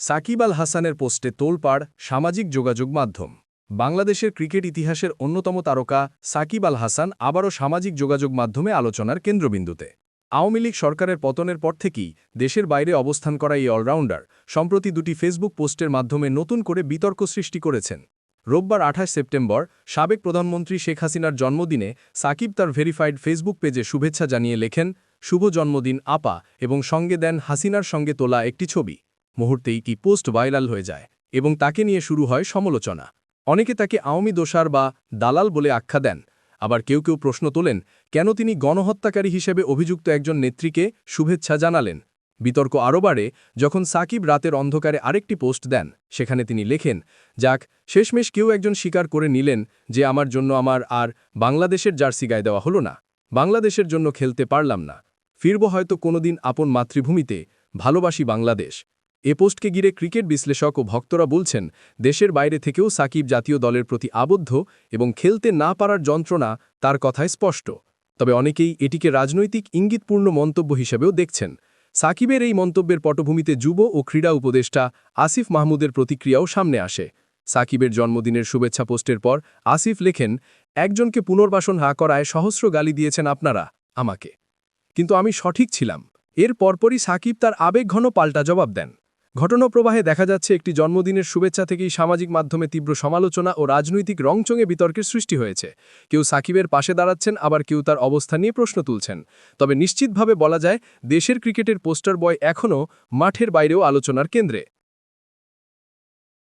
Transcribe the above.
সাকিব আল হাসানের পোস্টে তোলপাড়, সামাজিক যোগাযোগ মাধ্যম। বাংলাদেশের ক্রিকেট ইতিহাসের অন্যতম তারকা সাকিব আল হাসান আবারও সামাজিক যোগাযোগ মাধ্যমে আলোচনার কেন্দ্রবিন্দুতে। আওয়ামী লীগ সরকারের পতনের পর থেকেই দেশের বাইরে অবস্থান করা এই অলরাউন্ডার, সম্প্রতি দুটি ফেসবুক পোস্টের মাধ্যমে নতুন করে বিতর্ক সৃষ্টি করেছেন। রোববার আঠাশ সেপ্টেম্বর, সাবেক প্রধানমন্ত্রী শেখ হাসিনার জন্মদিনে সাকিব তার ভেরিফাইড ফেসবুক পেজে শুভেচ্ছা জানিয়ে লেখেন, শুভ জন্মদিন, আপা, এবং সঙ্গে দেন হাসিনার সঙ্গে তোলা একটি ছবি। মুহূর্তেই কি পোস্ট ভাইরাল হয়ে যায় এবং তাকে নিয়ে শুরু হয় সমালোচনা। অনেকে তাকে আওয়ামী দোষার বা দালাল বলে আখ্যা দেন। আবার কেউ কেউ প্রশ্ন তোলেন, কেন তিনি গণহত্যাকারী হিসেবে অভিযুক্ত একজন নেত্রীকে শুভেচ্ছা জানালেন? বিতর্ক আরও বাড়ে যখন সাকিব রাতের অন্ধকারে আরেকটি পোস্ট দেন। সেখানে তিনি লেখেন, যাক, শেষমেশ কেউ একজন স্বীকার করে নিলেন যে আমার জন্য আমার আর বাংলাদেশের জার্সি গায়ে দেওয়া হলো না। বাংলাদেশের জন্য খেলতে পারলাম না। ফিরব হয়তো কোনোদিন আপন মাতৃভূমিতে। ভালোবাসি বাংলাদেশ। এ পোস্টকে ঘিরে ক্রিকেট বিশ্লেষক ও ভক্তরা বলছেন, দেশের বাইরে থেকেও সাকিব জাতীয় দলের প্রতি আবদ্ধ এবং খেলতে না পারার যন্ত্রণা তার কথায় স্পষ্ট। তবে অনেকেই এটিকে রাজনৈতিক ইঙ্গিতপূর্ণ মন্তব্য হিসেবেও দেখছেন। সাকিবের এই মন্তব্যের পটভূমিতে যুব ও ক্রীড়া উপদেষ্টা আসিফ মাহমুদের প্রতিক্রিয়াও সামনে আসে। সাকিবের জন্মদিনের শুভেচ্ছা পোস্টের পর আসিফ লেখেন, একজনকে পুনর্বাসন হা করায় সহস্র গালি দিয়েছেন আপনারা, আমাকে। কিন্তু আমি সঠিক ছিলাম। এর পরপরই সাকিব তার আবেগঘন পাল্টা জবাব দেন। ঘটনাপ্রবাহে দেখা যাচ্ছে একটি জন্মদিনের শুভেচ্ছা থেকেই সামাজিক মাধ্যমে তীব্র সমালোচনা ও রাজনৈতিক রংচঙে বিতর্কের সৃষ্টি হয়েছে। কেউ সাকিবের পাশে দাঁড়াচ্ছেন, আবার কেউ তার অবস্থা নিয়ে প্রশ্ন তুলছেন। তবে নিশ্চিতভাবে বলা যায়, দেশের ক্রিকেটের পোস্টার বয় এখনও মাঠের বাইরেও আলোচনার কেন্দ্রে।